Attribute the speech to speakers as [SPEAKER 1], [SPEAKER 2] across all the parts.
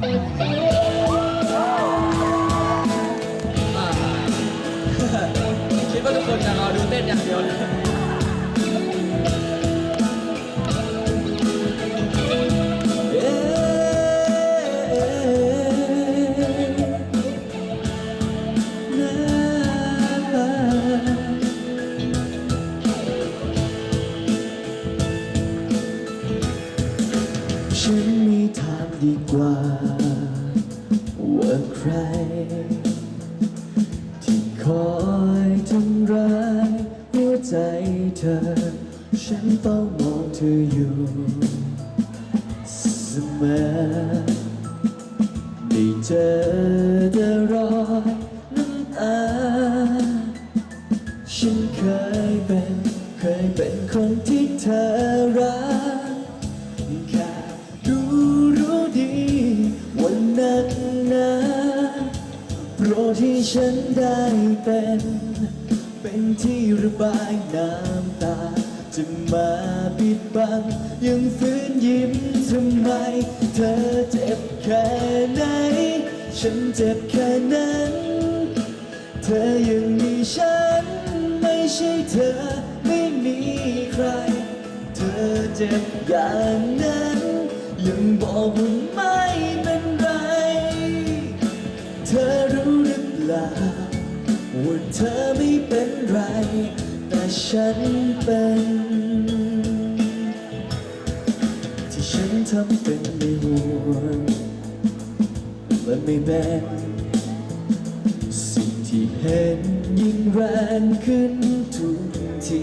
[SPEAKER 1] คิดว่าทุกคนจะรอดูเต้นอย่างเดียวเลย กว่า ว่าใคร ที่คอยทำร้ายหัวใจเธอ ฉันเฝ้ามองเธออยู่เสมอได้เจอแต่รอยน้ำตา ฉันเคยเป็น เคยเป็นคนที่เธอรัก ฉันได้เป็น เป็นที่ระบายน้ำตา จะมาปิดบัง ยังฝืนยิ้มทำไม เธอเจ็บแค่ไหน ฉันเจ็บแค่นั้น เธอยังมีฉัน ไม่ใช่เธอไม่มีใคร เธอเจ็บอย่างนั้น ยังบอกว่าไม่เป็นไร เธอ ลาว่าเธอไม่เป็นไร แต่ฉันเป็น ที่ฉันทำเป็นไม่ห่วงและไม่แบ่งสิ่งที่เห็นยิ่งแรงขึ้นทุกที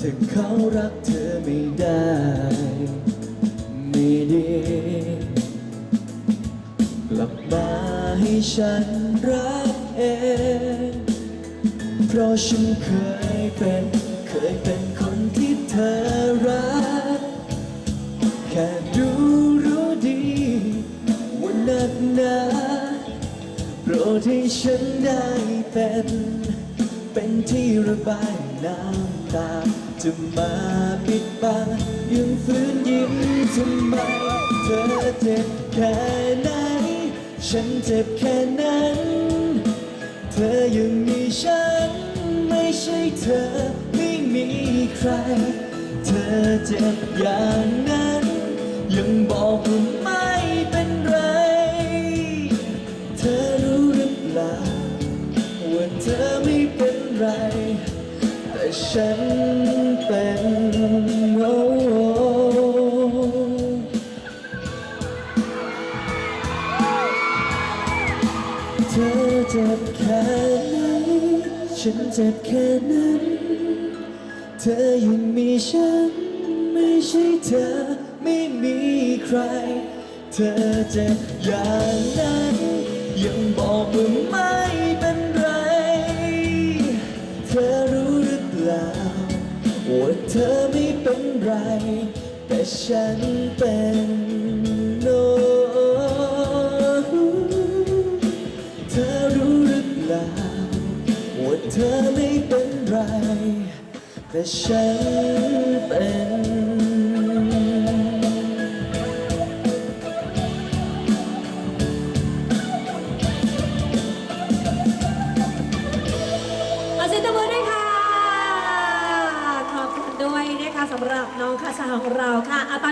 [SPEAKER 1] ถ้าเขารักเธอไม่ได้ไม่ดีกลับมาให้ฉันรัก เพราะฉันเคยเป็น เคยเป็นคนที่เธอรัก แค่รู้รู้ดีว่านักหนาโปรดให้ฉันได้เป็น เป็นที่ระบายน้ำตา จะมาปิดบังยังฟื้นยิ้มทำไม เธอเจ็บแค่ไหน ฉันเจ็บแค่นั้น อยังมีฉัน ไม่ใช่เธอไม่มีใคร เธอเจ็บอย่างนั้น ยังบอกว่าไม่เป็นไร เธอรู้หรือเปล่าว่าเธอไม่เป็นไร แต่ฉัน เธอเจ็บแค่ไหน ฉันเจ็บแค่นั้น เธอยังมีฉัน ไม่ใช่เธอไม่มีใคร เธอเจ็บอย่างนั้น ยังบอกว่าไม่เป็นไร เธอรู้หรือเปล่าว่าเธอไม่เป็นไร แต่ฉันเป็น เธอไม่เป็นไร แต่ฉันเป็นสำหรับน้องคาชาของเราค่ะอาตา